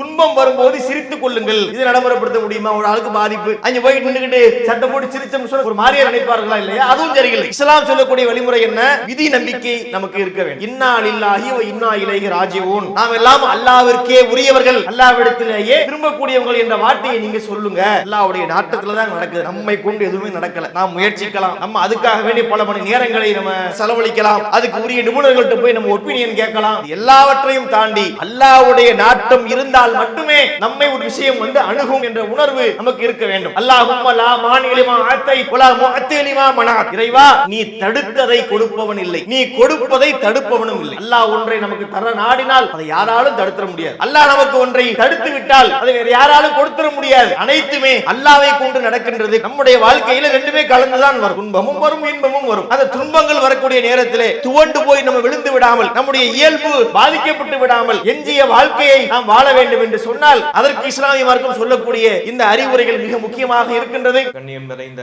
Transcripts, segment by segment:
துன்பம் வரும்போது சிரித்துக் கொள்ளுங்கள். இதை நடைமுறைப்படுத்த முடியுமா? ஒரு ஆளுக்கு பாதிப்பு. அங்க போய் நின்றுகிட்டு சட்டம் போட்டு சிரிச்சோம்னு சொல்ல ஒரு மாதிரியா நினைப்பார்களா இல்லையா? அதுவும் சரியில்லை. இஸ்லாம் சொல்லக்கூடிய வழிமுறை என்ன? விதி நம்பிக்கை நமக்கு இருக்க வேண்டும். இன்னா இல்லாஹி இன்னா இலகி ராஜீவோன் நாம் எல்லாம் அல்லாவிற்கே உரியவர்கள். அல்லாவிடத்திலேயே திரும்பக்கூடியவர்கள் என்ற வார்த்தையை நீங்க சொல்லுங்க. அல்லாவுடைய நாட்டத்துல தான் நடக்குது. நம்மை கொண்டு எதுவுமே நடக்கல. நாம் முயற்சிக்கலாம். நம்ம அதுக்காக வேண்டி பல மணி நேரங்களை நம்ம செலவழிக்கலாம். அதுக்கு உரிய நிபுணர்கள்ட்ட போய் நம்ம ஒப்பீனியன் கேட்கலாம். எல்லாவற்றையும் தாண்டி அல்லாவுடைய நாட்டம் இருந்தால் மட்டுமே நம்மை ஒரு விஷயம் வந்து அணுகும் என்ற உணர்வு நமக்கு இருக்க வேண்டும். அல்லாஹும் லா மானிலிமா ஆத்தை புலா முஅத்திலிமா மனாத். இறைவா நீ தடுத்ததை கொடுப்பவன் இல்லை. நீ கொடுப்பதை தடுப்பவனும் இல்லை. அல்லாஹ் ஒன்றை நமக்கு தர நாடினால் அதை யாராலும் தடுத்துற முடியாது. அல்லாஹ் நமக்கு ஒன்றை தடுத்து விட்டால் அதை வேற யாராலும் கொடுத்துட முடியாது. அனைத்துமே அல்லாவை கொண்டு நடக்கின்றது நம்முடைய வாழ்க்கையில ரெண்டுமே கலந்துதான் வரும். துன்பமும் வரும் இன்பமும் வரும். அந்த துன்பங்கள் வரக்கூடிய நேரத்திலே துவண்டு போய் நம்ம விழுந்து விடாமல் நம்முடைய இயல்பு பாதிக்கப்பட்டு விடாமல் எஞ்சிய வாழ்க்கையை நாம் வாழ வேண்டும். வேண்டும் என்று சொன்னால் அதற்கு இஸ்லாமிய மார்க்கம் சொல்லக்கூடிய இந்த அறிவுரைகள் மிக முக்கியமாக இருக்கின்றது. கண்ணியம் நிறைந்த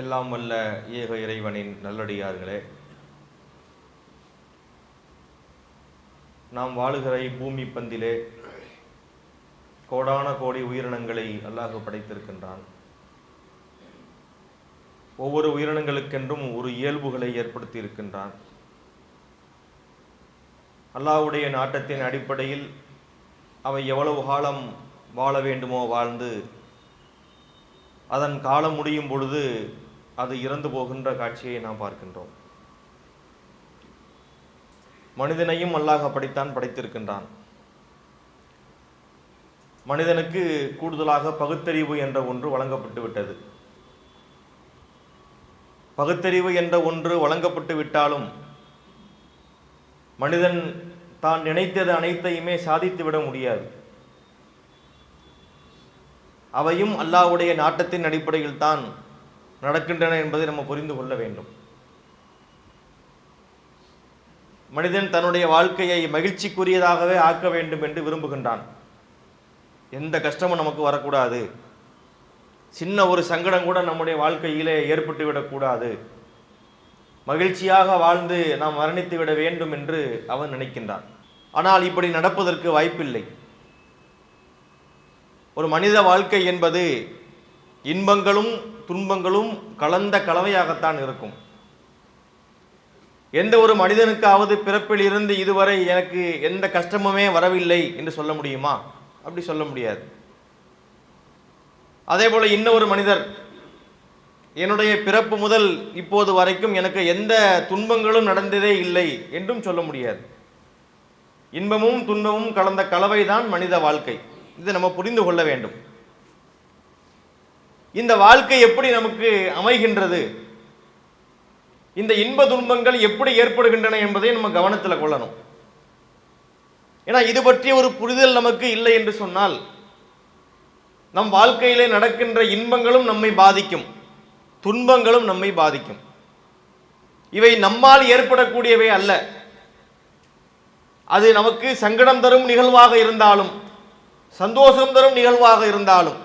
எல்லாம் வல்ல ஏக இறைவனின் நல்லடியார்களே நாம் வாழுகிற பூமி பந்திலே கோடான கோடி உயிரினங்களை அல்லாஹ் படைத்திருக்கின்றான். ஒவ்வொரு உயிரினங்களுக்கென்றும் ஒரு இயல்புகளை ஏற்படுத்தி இருக்கின்றான் அல்லாஹ்வுடைய நாட்டத்தின் அடிப்படையில் அவை எவ்வளவு காலம் வாழ வேண்டுமோ வாழ்ந்து அதன் காலம் முடியும் பொழுது அது இறந்து போகின்ற காட்சியை நாம் பார்க்கின்றோம். மனிதனையும் அல்லாஹ் அப்படித்தான் படைத்திருக்கின்றான். மனிதனுக்கு கூடுதலாக பகுத்தறிவு என்ற ஒன்று வழங்கப்பட்டு விட்டது. பகுத்தறிவு என்ற ஒன்று வழங்கப்பட்டு விட்டாலும் மனிதன் தான் நினைத்தது அனைத்தையுமே சாதித்து விட முடியாது. அவையும் அல்லாவுடைய நாட்டத்தின் அடிப்படையில் தான் நடக்கின்றன என்பதை நம்ம புரிந்து கொள்ள வேண்டும். மனிதன் தன்னுடைய வாழ்க்கையை மகிழ்ச்சிக்குரியதாகவே ஆக்க வேண்டும் என்று விரும்புகின்றான். எந்த கஷ்டமும் நமக்கு வரக்கூடாது. சின்ன ஒரு சங்கடம் கூட நம்முடைய வாழ்க்கையிலே ஏற்பட்டு விடக்கூடாது மகிழ்ச்சியாக வாழ்ந்து நாம் மரணித்து விட வேண்டும் என்று அவன் நினைக்கின்றான். ஆனால் இப்படி நடப்பதற்கு வாய்ப்பில்லை. ஒரு மனித வாழ்க்கை என்பது இன்பங்களும் துன்பங்களும் கலந்த கலவையாகத்தான் இருக்கும். எந்த ஒரு மனிதனுக்காவது பிறப்பில் இருந்து இதுவரை எனக்கு எந்த கஷ்டமுமே வரவில்லை என்று சொல்ல முடியுமா? அப்படி சொல்ல முடியாது. அதே போல இன்னொரு மனிதர் என்னுடைய பிறப்பு முதல் இப்போது வரைக்கும் எனக்கு எந்த துன்பங்களும் நடந்ததே இல்லை என்றும் சொல்ல முடியாது. இன்பமும் துன்பமும் கலந்த கலவைதான் மனித வாழ்க்கை. இது நம்ம புரிந்து கொள்ள வேண்டும். இந்த வாழ்க்கை எப்படி நமக்கு அமைகின்றது? இந்த இன்ப துன்பங்கள் எப்படி ஏற்படுகின்றன என்பதை நம்ம கவனத்தில் கொள்ளணும். ஏன்னா இது பற்றிய ஒரு புரிதல் நமக்கு இல்லை என்று சொன்னால் நம் வாழ்க்கையிலே நடக்கின்ற இன்பங்களும் நம்மை பாதிக்கும். துன்பங்களும் நம்மை பாதிக்கும். இவை நம்மால் ஏற்படக்கூடியவை அல்ல. அது நமக்கு சங்கடம் தரும் நிகழ்வாக இருந்தாலும் சந்தோஷம் தரும் நிகழ்வாக இருந்தாலும்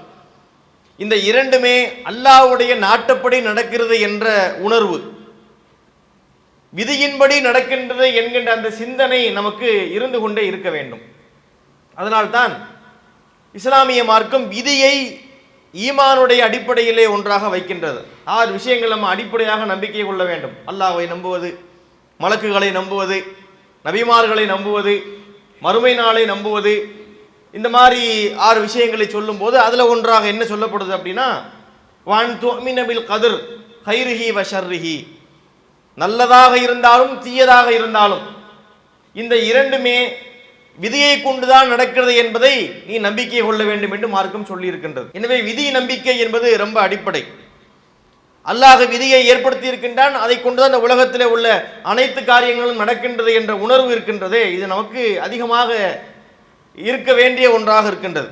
இந்த இரண்டுமே அல்லாஹ்வுடைய நாட்டப்படி நடக்கிறது என்ற உணர்வு விதியின்படி நடக்கின்றது என்கின்ற அந்த சிந்தனை நமக்கு இருந்து கொண்டே இருக்க வேண்டும். அதனால்தான் இஸ்லாமிய மார்க்கம் விதியை ஈமானுடைய அடிப்படையிலே ஒன்றாக வைக்கின்றது. ஆறு விஷயங்கள் நம்ம அடிப்படையாக நம்பிக்கை கொள்ள வேண்டும். அல்லாவை நம்புவது மலக்குகளை நம்புவது நபிமார்களை நம்புவது மறுமை நாளை நம்புவது இந்த மாதிரி ஆறு விஷயங்களை சொல்லும்போது அதில் ஒன்றாக என்ன சொல்லப்படுது அப்படின்னா வான் துமினபில் கதிர் ஹைருஹி வஷர்ரிஹி நல்லதாக இருந்தாலும் தீயதாக இருந்தாலும் இந்த இரண்டுமே விதியை கொண்டுதான் நடக்கிறது என்பதை நீ நம்பிக்கை கொள்ள வேண்டும் என்று மார்க்கம் சொல்லி இருக்கின்றது எனவே விதி நம்பிக்கை என்பது ரொம்ப அடிப்படை. அல்லாஹ் விதியை ஏற்படுத்தி இருக்கின்றான் அதை கொண்டுதான் இந்த உலகத்தில் உள்ள அனைத்து காரியங்களும் நடக்கின்றது என்ற உணர்வு இருக்கின்றது. இது நமக்கு அதிகமாக இருக்க வேண்டிய ஒன்றாக இருக்கின்றது.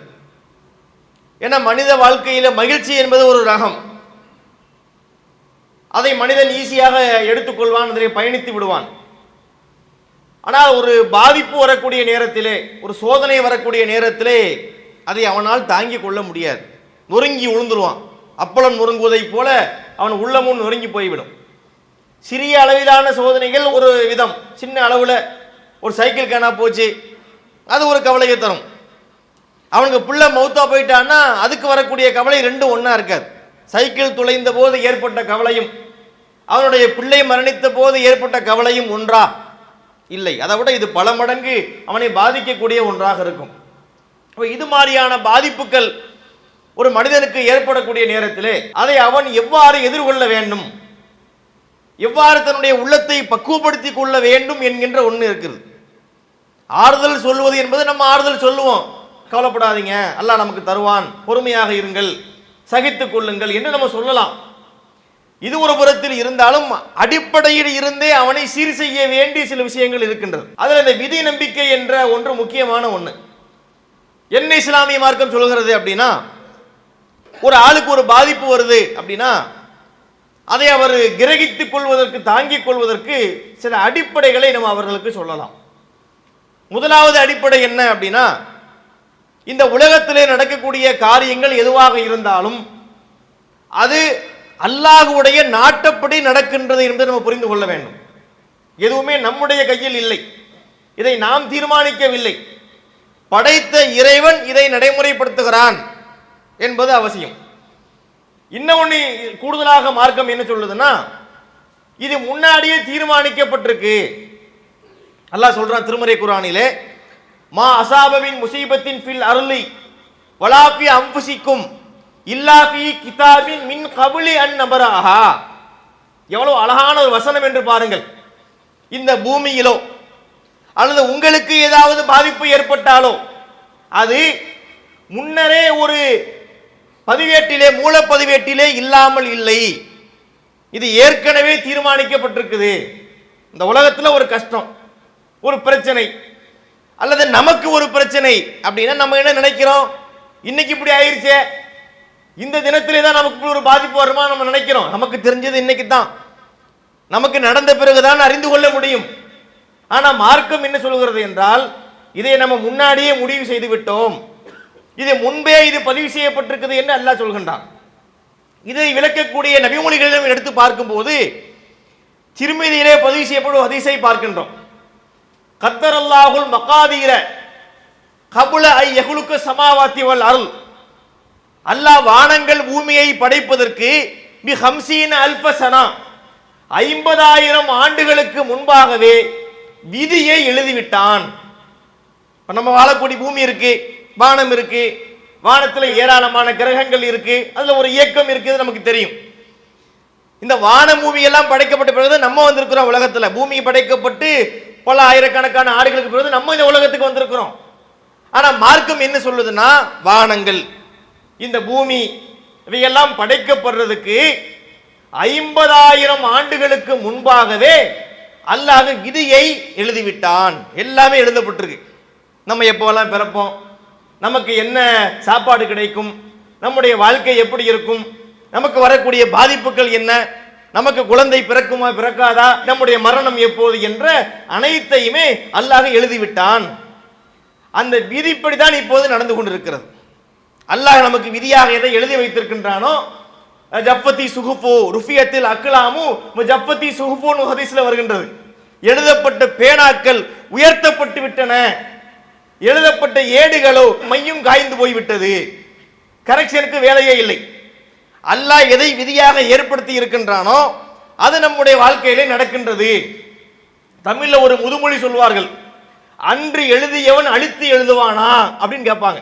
ஏன்னா மனித வாழ்க்கையில மகிழ்ச்சி என்பது ஒரு ரகம். அதை மனிதன் ஈஸியாக எடுத்துக்கொள்வான் அதில் பயணித்து விடுவான். ஆனால் ஒரு பாதிப்பு வரக்கூடிய நேரத்திலே ஒரு சோதனை வரக்கூடிய நேரத்திலே அதை அவனால் தாங்கிக் கொள்ள முடியாது. நொறுங்கி விழுந்துருவான் அப்பளம் நொறுங்குவதைப் போல அவன் உள்ளமும் நொறுங்கி போய்விடும். சிறிய அளவிலான சோதனைகள் ஒரு விதம். சின்ன அளவில் ஒரு சைக்கிள் காணா போச்சு. அது ஒரு கவலையை தரும். அவனுக்கு புள்ள மௌத்தா போயிட்டான்னா அதுக்கு வரக்கூடிய கவலை ரெண்டும் ஒன்றா இருக்காது. சைக்கிள் துளைந்த போது ஏற்பட்ட கவலையும் அவனுடைய பிள்ளை மரணித்த போது ஏற்பட்ட கவலையும் ஒன்றா. இல்லை. அதை விட இது பல மடங்கு அவனை பாதிக்கக்கூடிய ஒன்றாக இருக்கும். இப்போ இது மாதிரியான பாதிப்புகள் ஒரு மனிதனுக்கு ஏற்படக்கூடிய நேரத்திலே அதை அவன் எவ்வாறு எதிர்கொள்ள வேண்டும்? எவ்வாறு தன்னுடைய உள்ளத்தை பக்குவப்படுத்தி கொள்ள வேண்டும் என்கின்ற ஒன்று இருக்குது. ஆறுதல் சொல்வது என்பது நம்ம ஆறுதல் சொல்லுவோம். கவலைப்படாதீங்க. அல்லாஹ் நமக்கு தருவான். பொறுமையாக இருங்கள். சகித்துக் கொள்ளுங்கள் என்று நம்ம சொல்லலாம். இது ஒரு புறத்தில் இருந்தாலும் அடிப்படையில் இருந்தே அவனை சீர் செய்ய வேண்டிய சில விஷயங்கள் இருக்கின்றது. அதில் இந்த விதி நம்பிக்கை என்ற ஒன்று முக்கியமான ஒன்று என்ன இஸ்லாமிய மார்க்கம் சொல்கிறது அப்படின்னா ஒரு ஆளுக்கு ஒரு பாதிப்பு வருது அப்படின்னா அதை அவர் கிரகித்துக் கொள்வதற்கு தாங்கிக் கொள்வதற்கு சில அடிப்படைகளை நம்ம அவர்களுக்கு சொல்லலாம். முதலாவது அடிப்படை என்ன அப்படின்னா இந்த உலகத்திலே நடக்கக்கூடிய காரியங்கள் எதுவாக இருந்தாலும் அது அல்லாஹுடைய நாட்டப்படி நடக்கின்றது என்பதை நம்ம புரிந்து கொள்ள வேண்டும். எதுவுமே நம்முடைய கையில் இல்லை. இதை நாம் தீர்மானிக்கவில்லை. படைத்த இறைவன் இதை நடைமுறைப்படுத்துகிறான் என்பது அவசியம். இன்னொன்று கூடுதலாக மார்க்கம் என்ன சொல்லுதுன்னா இது முன்னாடியே தீர்மானிக்கப்பட்டிருக்கு. அல்லாஹ் சொல்றான் திருமறை குரானிலே மா அசாபவின் முசீபத்தின் ஃபில் அருளி வலாப்பி அம்புசிக்கும் இல்லாஃபி கிதாபின் மின் கபுலி அன் நபராஹா. எவ்வளவு அழகான ஒரு வசனம் என்று பாருங்கள். இந்த பூமியிலோ அல்லது உங்களுக்கு ஏதாவது பாதிப்பு ஏற்பட்டாலோ அது முன்னரே ஒரு பதிவேட்டிலே மூலப்பதிவேட்டிலே இல்லாமல் இல்லை. இது ஏற்கனவே தீர்மானிக்கப்பட்டிருக்குது. இந்த உலகத்தில் ஒரு கஷ்டம் ஒரு பிரச்சனை அல்லது நமக்கு ஒரு பிரச்சனை அப்படின்னா நம்ம என்ன நினைக்கிறோம்? இன்னைக்கு இப்படி ஆயிடுச்சே இந்த தினத்திலே தான் நமக்கு ஒரு பாதிப்பு வருமா நம்ம நினைக்கிறோம். நமக்கு தெரிஞ்சது இன்னைக்கு தான் நமக்கு நடந்த பிறகுதான் அறிந்து கொள்ள முடியும். ஆனா மார்க்கம் என்ன சொல்கிறது என்றால் இதை நம்ம முன்னாடியே முடிவு செய்து விட்டோம். இது முன்பே இது பதிவு செய்யப்பட்டிருக்குது என்று அல்லாஹ் சொல்கின்றான். இதை விளக்கக்கூடிய நபிமொழிகளிடம் எடுத்து பார்க்கும்போது திருமதியிலே பதிவு செய்யப்படும் ஹதீஸை பார்க்கின்றோம். கத்தர் அல்லாஹுல் மக்காதீர கபுல ஐ எகுலுக்கு சமாவாத்தி வல் அருள். அல்லாஹ் வானங்கள் பூமியை படைப்பதற்கு பி ஹம்சீன் அல்பசனா ஐம்பதாயிரம் ஆண்டுகளுக்கு முன்பாகவே விதியை எழுதிவிட்டான். இப்போ நம்ம வாழக்கூடிய பூமி இருக்கு வானம் இருக்கு வானத்தில் ஏராளமான கிரகங்கள் இருக்கு அதுல ஒரு இயக்கம் இருக்குது நமக்கு தெரியும். இந்த வான பூமி எல்லாம் படைக்கப்பட்ட பிறகு நம்ம வந்திருக்கிறோம் உலகத்துல. பூமி படைக்கப்பட்டு பல ஆயிரக்கணக்கான ஆடுகளுக்கு பிறகு நம்ம இந்த உலகத்துக்கு வந்திருக்கிறோம். ஆனா மார்க்கம் என்ன சொல்லுதுன்னா வானங்கள். இந்த பூமி இவையெல்லாம் படைக்கப்படுறதுக்கு ஐம்பதாயிரம் ஆண்டுகளுக்கு முன்பாகவே அல்லாஹ் விதியை எழுதிவிட்டான். எல்லாமே எழுதப்பட்டிருக்கு. நம்ம எப்போவெல்லாம் பிறப்போம்? நமக்கு என்ன சாப்பாடு கிடைக்கும்? நம்முடைய வாழ்க்கை எப்படி இருக்கும்? நமக்கு வரக்கூடிய பாதிப்புகள் என்ன? நமக்கு குழந்தை பிறக்குமா பிறக்காதா? நம்முடைய மரணம் எப்போது என்ற அனைத்தையுமே அல்லாஹ் எழுதிவிட்டான். அந்த விதிப்படி தான் இப்போது நடந்து கொண்டிருக்கிறது. அல்லாஹ் நமக்கு விதியாக எதை எழுதி வைத்திருக்கின்றானோ ஜப்பத்தி சுகுப்பு ருஃபியத்தில் அக்கலாமு ஜப்பத்தி சுகுப்புன்னு ஹதீஸில் வருகின்றது. எழுதப்பட்ட பேனாக்கள் உயர்த்தப்பட்டு விட்டன. எழுதப்பட்ட ஏடுகளோ மையும் காய்ந்து போய்விட்டது. கரெக்ஷனுக்கு வேலையே இல்லை. அல்லாஹ் எதை விதியாக ஏற்படுத்தி இருக்கின்றானோ அது நம்முடைய வாழ்க்கையிலே நடக்கின்றது. தமிழில் ஒரு முதுமொழி சொல்வார்கள் அன்று எழுதியவன் அழித்து எழுதுவானா? அப்படின்னு கேட்பாங்க.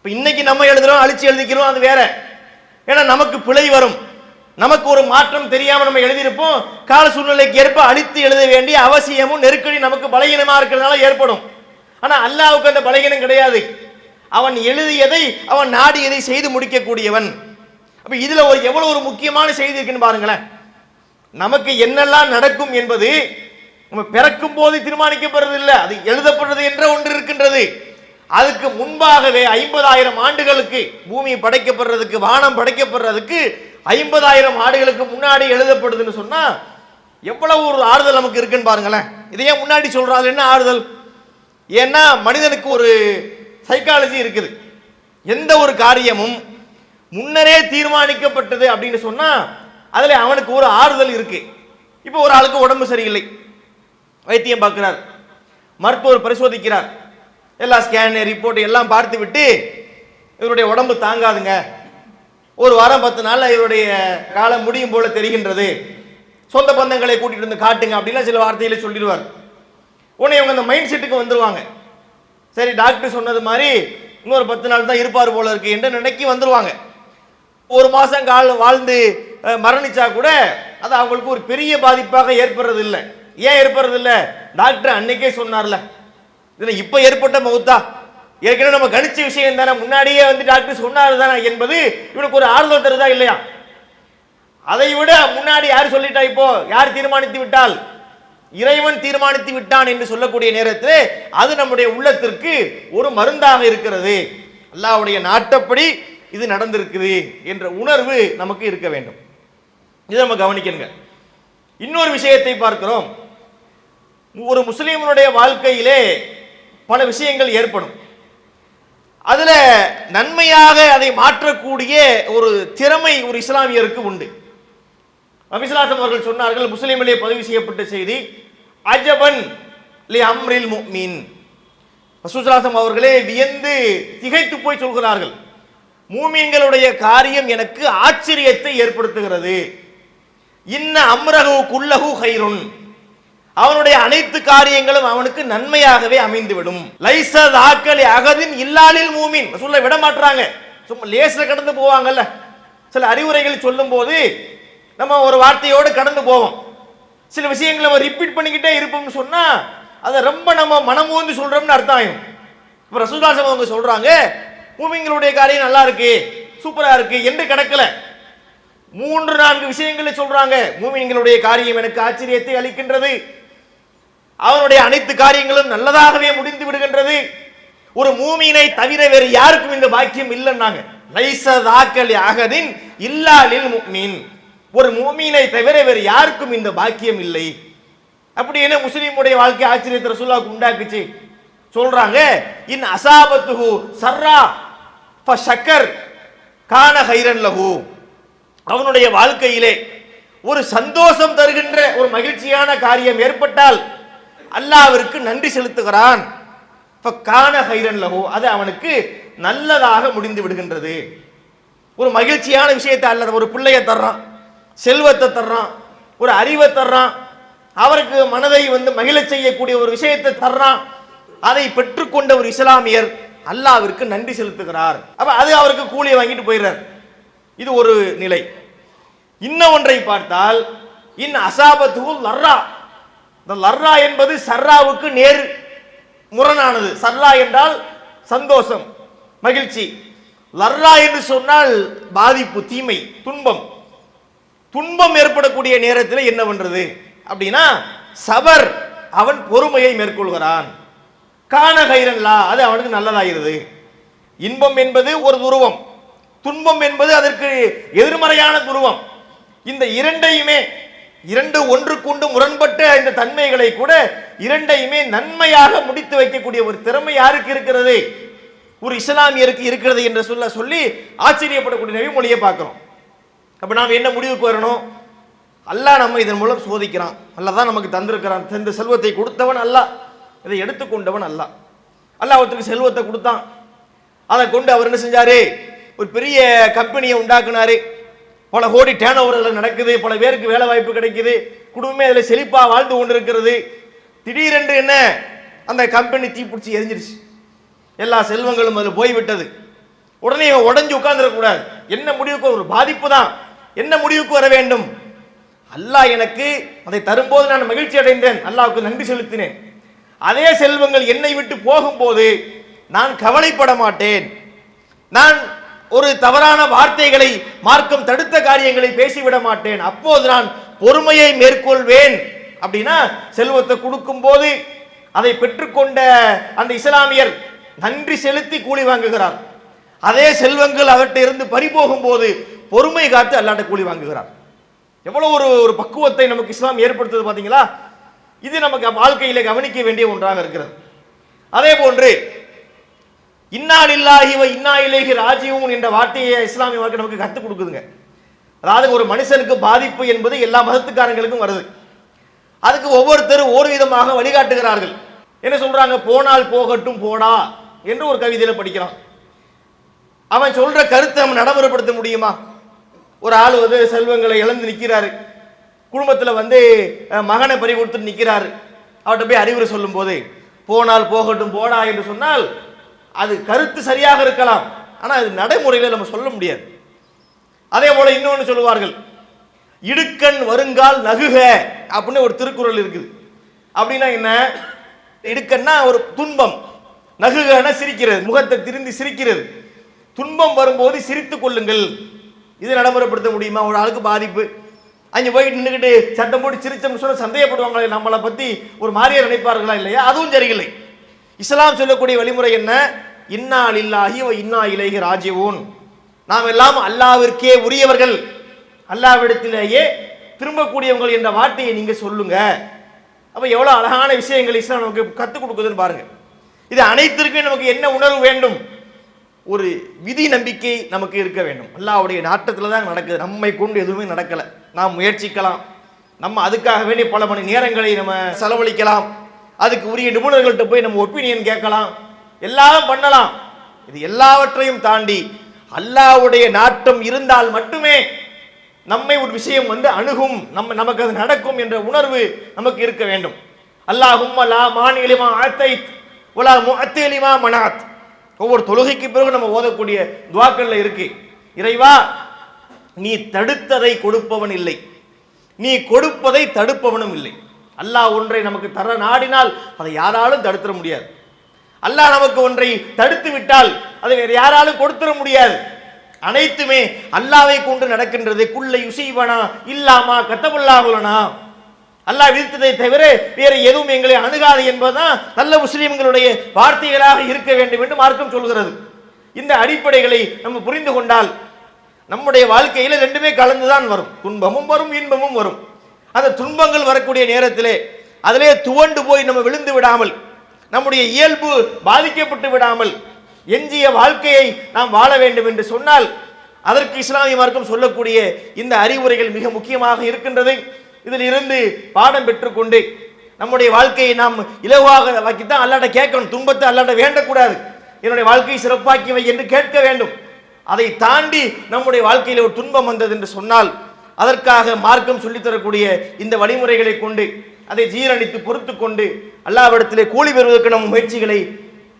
இப்போ இன்னைக்கு நம்ம எழுதுறோம் அழிச்சு எழுதிக்கிறோம் அது வேற. ஏன்னா நமக்கு பிழை வரும். நமக்கு ஒரு மாற்றம் தெரியாம நம்ம எழுதியிருப்போம். கால சூழ்நிலைக்கு ஏற்ப அழித்து எழுத வேண்டிய அவசியமும் நெருக்கடி நமக்கு பலகீனமா இருக்கிறதுனால ஏற்படும். ஆனா அல்லாவுக்கு அந்த பலகீனம் கிடையாது. அவன் எழுதியதை அவன் நாடியதை செய்து முடிக்கக்கூடியவன். அப்ப இதுல ஒரு எவ்வளவு ஒரு முக்கியமான செய்தி இருக்குன்னு பாருங்களேன். நமக்கு என்னெல்லாம் நடக்கும் என்பது நம்ம பிறக்கும் போது தீர்மானிக்கப்படுறது இல்லை அது எழுதப்படுறது என்ற ஒன்று இருக்கின்றது. அதுக்கு முன்பாகவே ஐம்பதாயிரம் ஆண்டுகளுக்கு பூமி படைக்கப்படுறதுக்கு வானம் படைக்கப்படுறதுக்கு ஐம்பதாயிரம் ஆண்டுகளுக்கு முன்னாடி எழுதப்படுதுன்னு சொன்னா எவ்வளவு ஒரு ஆறுதல் நமக்கு இருக்குன்னு பாருங்களேன். இதையே முன்னாடி சொல்றாரு என்ன ஆறுதல்? ஏன்னா மனிதனுக்கு ஒரு சைக்காலஜி இருக்குது. எந்த ஒரு காரியமும் முன்னரே தீர்மானிக்கப்பட்டது அப்படின்னு சொன்னா அதுல அவனுக்கு ஒரு ஆறுதல் இருக்கு. இப்போ ஒரு ஆளுக்கு உடம்பு சரியில்லை. வைத்தியம் பார்க்கிறார். மருத்துவர் பரிசோதிக்கிறார். எல்லா ஸ்கேனு ரிப்போர்ட் எல்லாம் பார்த்து விட்டு இவருடைய உடம்பு தாங்காதுங்க. ஒரு வாரம் பத்து நாளில் இவருடைய காலம் முடியும் போல தெரிகின்றது. சொந்த பந்தங்களை கூட்டிட்டு வந்து காட்டுங்க அப்படிலாம் சில வார்த்தையில சொல்லிடுவார். உடனே இவங்க அந்த மைண்ட் செட்டுக்கு வந்துருவாங்க. சரி டாக்டர் சொன்னது மாதிரி இன்னொரு பத்து நாள் தான் இருப்பார் போல இருக்கு என்று நினைக்கி வந்துருவாங்க. ஒரு மாசம் கால் வாழ்ந்து மரணிச்சா கூட அது அவங்களுக்கு ஒரு பெரிய பாதிப்பாக ஏற்படுறது இல்லை ஏன் ஏற்படுறது இல்லை டாக்டர் அன்னைக்கே சொன்னார்ல. இதுல இப்ப ஏற்பட்ட மௌத்தா? ஏற்கனவே நம்ம கணிச்ச விஷயம் தானே முன்னாடியே வந்து டாக்டர் சொன்னாரு தானே என்பது இவனுக்கு ஒரு ஆறுதல் தருதா இல்லையா? அதை விட முன்னாடி யார் சொல்லிட்டா இப்போ? யார் தீர்மானித்து விட்டால்? இறைவன் தீர்மானித்து விட்டான் என்று சொல்லக்கூடிய நேரத்தில் அது நம்முடைய உள்ளத்திற்கு ஒரு மருந்தாக இருக்கிறது. அல்லாவுடைய நாட்டப்படி இது நடந்திருக்குது என்ற உணர்வு நமக்கு இருக்க வேண்டும். இதை நம்ம கவனிக்கணுங்க. இன்னொரு விஷயத்தை பார்க்கிறோம். ஒரு முஸ்லீமனுடைய வாழ்க்கையிலே பல விஷயங்கள் ஏற்படும். அதில் நன்மையாக அதை மாற்றக்கூடிய ஒரு திறமை ஒரு இஸ்லாமியருக்கு உண்டு. அபிஸ்லாசம் அவர்கள் சொன்னார்கள் முஸ்லீமிலே பதிவு செய்யப்பட்ட செய்தி அஜபன் லி அம்ரில் முக்மின் ரசூலுல்லாஹம் அவர்களே வியந்து திகைத்து போய் சொல்கிறார்கள் மூமியங்களுடைய காரியம் எனக்கு ஆச்சரியத்தை ஏற்படுத்துகிறது. இன்ன அம்ரகு குல்லகு ஹைருன் அவனுடைய அனைத்து காரியங்களும் அவனுக்கு நன்மையாகவே அமைந்துவிடும். லைச தாக்கலி அகதின் இல்லாலில் மூமின். சொல்ல விட மாட்டாங்க சும்மா லேசில் கடந்து போவாங்கல்ல. சில அறிவுரைகள் சொல்லும் போது நம்ம ஒரு வார்த்தையோடு கடந்து போவோம். சில விஷயங்களை நம்ம ரிப்பீட் பண்ணிக்கிட்டே இருப்போம்னு சொன்னா அதை ரொம்ப நம்ம மனம் ஊந்து சொல்றோம்னு அர்த்தம் ஆகும் இப்போ ரசூதாசம் அவங்க சொல்றாங்க மூமிங்களுடைய காரியம் நல்லா இருக்கு சூப்பராக இருக்கு என்று கிடக்கல. மூன்று நான்கு விஷயங்களை சொல்றாங்க. மூமிங்களுடைய காரியம் எனக்கு ஆச்சரியத்தை அளிக்கின்றது. அவனுடைய அனைத்து காரியங்களும் நல்லதாகவே முடிந்து விடுகின்றது. ஒரு மூமியினை தவிர வேறு யாருக்கும் இந்த பாக்கியம் இல்லைன்னாங்க. லைசதாக்கல் அகதின் இல்லாலில் முக்மின். ஒரு மூமினை தவிர வேறு யாருக்கும் இந்த பாக்கியம் இல்லை. அப்படி என்ன முஸ்லீமுடைய வாழ்க்கை ஆச்சரியத்தை ரசூலுல்லாஹ்வுக்கு உண்டாக்குச்சு? சொல்றாங்க இன் அசாபத்துஹு சர்ரா ஃப கான ஹைரன் லஹு. அவனுடைய வாழ்க்கையிலே ஒரு சந்தோஷம் தருகின்ற ஒரு மகிழ்ச்சியான காரியம் ஏற்பட்டால் அல்லாவிற்கு நன்றி செலுத்துகிறான். இப்ப கான ஹைரன் லஹு அது அவனுக்கு நல்லதாக முடிந்து விடுகின்றது. ஒரு மகிழ்ச்சியான விஷயத்தை அல்ல ஒரு பிள்ளையை தர்றான் செல்வத்தை தர்றான் ஒரு அறிவை தர்றான் அவருக்கு மனதை வந்து மகிழச் செய்யக்கூடிய ஒரு விஷயத்தை தர்றான் அதை பெற்றுக்கொண்ட ஒரு இஸ்லாமியர் அல்லாவிற்கு நன்றி செலுத்துகிறார். அப்ப அது அவருக்கு கூலியை வாங்கிட்டு போயிடுறார். இது ஒரு நிலை. இன்ன ஒன்றை பார்த்தால் இன் அசாபத்துல் லர்ரா இந்த லர்ரா என்பது சர்ராவுக்கு நேர் முரணானது. சர்ரா என்றால் சந்தோஷம் மகிழ்ச்சி. லர்ரா என்று சொன்னால் பாதிப்பு தீமை துன்பம். துன்பம் ஏற்படக்கூடிய நேரத்தில் என்ன பண்றது? அப்படின்னா சபர் அவன் பொறுமையை மேற்கொள்கிறான். காண கைரன்லா அது அவனுக்கு நல்லதாகிறது. இன்பம் என்பது ஒரு துருவம். துன்பம் என்பது அதற்கு எதிர்மறையான துருவம். இந்த இரண்டையுமே இரண்டு ஒன்றுக்குண்டு முரண்பட்ட இந்த தன்மைகளை கூட இரண்டையுமே நன்மையாக முடித்து வைக்கக்கூடிய ஒரு திறமை யாருக்கு இருக்கிறது? ஒரு இஸ்லாமியருக்கு இருக்கிறது என்று சொல்ல சொல்லி ஆச்சரியப்படக்கூடிய நபிமொழியை பார்க்கிறோம். அப்ப நாம் என்ன முடிவுக்கு வரணும்? அல்லாஹ் நம்ம இதன் மூலம் சோதிக்கிறான். அல்லாஹ் தான் நமக்கு தந்திருக்கிறான். இந்த செல்வத்தை கொடுத்தவன் அல்ல இதை எடுத்துக்கொண்டவன் அல்ல அல்லா ஒருத்தருக்கு செல்வத்தை கொடுத்தான். அதை கொண்டு அவர் என்ன செஞ்சாரு? ஒரு பெரிய கம்பெனியை உண்டாக்குனாரு. பல கோடி டேன் ஓவர்கள் நடக்குது பல பேருக்கு வேலை வாய்ப்பு கிடைக்குது குடும்பமே அதில் செழிப்பாக வாழ்ந்து கொண்டிருக்கிறது. திடீரென்று என்ன? அந்த கம்பெனி தீப்பிடிச்சி எரிஞ்சிருச்சு. எல்லா செல்வங்களும் அதில் போய்விட்டது. உடனே இவன் உடஞ்சி உட்கார்ந்துடக்கூடாது என்ன முடிவுக்கு ஒரு பாதிப்பு தான். என்ன முடிவுக்கு வர வேண்டும்? அல்லாஹ் எனக்கு அதை தரும்போது நான் மகிழ்ச்சி அடைந்தேன். அல்லாவுக்கு நன்றி செலுத்தினேன். அதே செல்வங்கள் என்னை விட்டு போகும்போது நான் கவலைப்பட மாட்டேன். நான் ஒரு தவறான வார்த்தைகளை மார்க்கம் தடுத்த காரியங்களை பேசிவிட மாட்டேன். அப்போது நான் பொறுமையை மேற்கொள்வேன். அப்படின்னா செல்வத்தை கொடுக்கும் போது அதை பெற்றுக்கொண்ட அந்த இஸ்லாமியர் நன்றி செலுத்தி கூலி வாங்குகிறார். அதே செல்வங்கள் அவர்கிட்ட இருந்து பறிபோகும் போது பொறுமை காத்து அல்லாட்ட கூலி வாங்குகிறார். எவ்வளவு ஒரு ஒரு பக்குவத்தை நமக்கு இஸ்லாம் ஏற்படுத்துது பாத்தீங்களா? இது நமக்கு வாழ்க்கையில கவனிக்க வேண்டிய ஒன்றாக இருக்கிறது. அதே போன்று இன்னால் இல்லாஹி வ இன்னா இலேஹி ராஜீவன் என்ற வார்த்தையை இஸ்லாமிய வாழ்க்கை நமக்கு கற்றுக் கொடுக்குதுங்க. அதாவது ஒரு மனுஷனுக்கு பாதிப்பு என்பது எல்லா மதத்துக்காரங்களுக்கும் வருது. அதுக்கு ஒவ்வொருத்தரும் ஒரு விதமாக வழிகாட்டுகிறார்கள். என்ன சொல்றாங்க? போனால் போகட்டும் போடா என்று ஒரு கவிதையில் படிக்கிறான். அவன் சொல்ற கருத்தை நம்ம நடைமுறைப்படுத்த முடியுமா? ஒரு ஆள் வந்து செல்வங்களை இழந்து நிற்கிறாரு குடும்பத்தில் வந்து மகனை பறி கொடுத்து நிற்கிறாரு அவர்கிட்ட போய் அறிவுரை சொல்லும் போது போனால் போகட்டும் போடா என்று சொன்னால் அது கருத்து சரியாக இருக்கலாம். ஆனால் அது நடைமுறையில் நம்ம சொல்ல முடியாது. அதே போல இன்னொன்று சொல்லுவார்கள் இடுக்கண் வருங்கால் நகுக அப்படின்னு ஒரு திருக்குறள் இருக்குது. அப்படின்னா என்ன? இடுக்கன்னா ஒரு துன்பம். நகுகன சிரிக்கிறது முகத்தை திருந்தி சிரிக்கிறது. துன்பம் வரும்போது சிரித்துக் கொள்ளுங்கள். இது நடைமுறைப்படுத்த முடியுமா? ஒரு ஆளுக்கு பாதிப்பு. அங்கே போய் நின்றுக்கிட்டு சட்டம் போட்டு சிரிச்சோம்னு சொன்னால் சந்தேகப்படுவாங்களே நம்மளை பற்றி ஒரு மாதிரியா நினைப்பார்களா இல்லையா? அதுவும் சரியில்லை. இஸ்லாம் சொல்லக்கூடிய வழிமுறை என்ன? இன்னா இல்லாஹி இன்னா இலகி ராஜீவூன் நாம் எல்லாம் அல்லாவிற்கே உரியவர்கள். அல்லாவிடத்திலேயே திரும்பக்கூடியவங்கள் என்ற வார்த்தையை நீங்க சொல்லுங்க. அப்ப எவ்வளவு அழகான விஷயங்கள் இஸ்லாம் நமக்கு கற்றுக் கொடுக்குதுன்னு பாருங்க. இது அனைத்திற்கும் நமக்கு என்ன உணர்வு வேண்டும்? ஒரு விதி நம்பிக்கை நமக்கு இருக்க வேண்டும். அல்லாஹ்வுடைய நாட்டத்தில் தான் நடக்குது. நம்மை கொண்டு எதுவுமே நடக்கல. நாம் முயற்சிக்கலாம். நம்ம அதுக்காக வேண்டிய பல மணி நேரங்களை நம்ம செலவழிக்கலாம். அதுக்கு உரிய நிபுணர்கள்ட்ட போய் நம்ம ஒப்பீனியன் கேட்கலாம். எல்லாம் பண்ணலாம். இது எல்லாவற்றையும் தாண்டி அல்லாஹ்வுடைய நாட்டம் இருந்தால் மட்டுமே நம்மை ஒரு விஷயம் வந்து அணுகும் நம்ம நமக்கு அது நடக்கும் என்ற உணர்வு நமக்கு இருக்க வேண்டும். அல்லாஹும் லா மானியலிமா ஆத்தை உலா முஅத்திலிமா மனாத். ஒவ்வொரு தொழுகைக்கு பிறகு நம்ம ஓதக்கூடிய துவாக்கள்ல இருக்கு. இறைவா நீ தடுத்ததை கொடுப்பவன் இல்லை. நீ கொடுப்பதை தடுப்பவனும் இல்லை. அல்லாஹ் ஒன்றை நமக்கு தர நாடினால் அதை யாராலும் தடுத்துட முடியாது. அல்லாஹ் நமக்கு ஒன்றை தடுத்து விட்டால் அதை வேறு யாராலும் கொடுத்துட முடியாது. அனைத்துமே அல்லாவை கொண்டு நடக்கின்றது. குள்ளை யுசீவனா இல்லாமா கத்தபுல்லாகுலனா அல்லாஹ் விதித்ததை தவிர வேறு எதுவும் எங்களை அணுகாது என்பதுதான் நல்ல முஸ்லீம்களுடைய வார்த்தைகளாக இருக்க வேண்டும் என்று மார்க்கம் சொல்கிறது. இந்த அடிப்படைகளை நம்ம புரிந்து கொண்டால் நம்முடைய வாழ்க்கையில் ரெண்டுமே கலந்துதான் வரும். துன்பமும் வரும் இன்பமும் வரும். அந்த துன்பங்கள் வரக்கூடிய நேரத்திலே அதிலே துவண்டு போய் நம்ம விழுந்து விடாமல் நம்முடைய இயல்பு பாதிக்கப்பட்டு விடாமல் எஞ்சிய வாழ்க்கையை நாம் வாழ வேண்டும் என்று சொன்னால் அதற்கு இஸ்லாமிய மார்க்கம் சொல்லக்கூடிய இந்த அறிவுரைகள் மிக முக்கியமாக இருக்கின்றது. இதில் இருந்து பாடம் பெற்றுக்கொண்டு நம்முடைய வாழ்க்கையை நாம் இலவாக வாக்கித்தான் அல்லாட்ட கேட்கணும் துன்பத்தை அல்லாட்ட வேண்டக்கூடாது. என்னுடைய வாழ்க்கையை சிறப்பாக்கியவை என்று கேட்க வேண்டும். அதை தாண்டி நம்முடைய வாழ்க்கையில் ஒரு துன்பம் வந்தது என்று சொன்னால் அதற்காக மார்க்கம் சொல்லித்தரக்கூடிய இந்த வழிமுறைகளை கொண்டு அதை ஜீரணித்து பொறுத்து கொண்டு அல்லாவிடத்திலே கூலி பெறுவதற்கு நம் முயற்சிகளை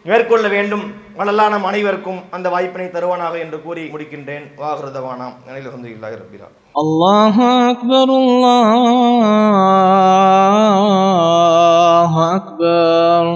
மேற்கொள்ள வேண்டும். வளல்லா நம் அனைவருக்கும் அந்த வாய்ப்பினை தருவானாக என்று கூறி முடிக்கின்றேன். வாகிருதவானாம் நிலையில் வந்து இல்லாஹ் ரபிரா அல்லாஹ் அக்பர் அல்லாஹ் அக்பர்.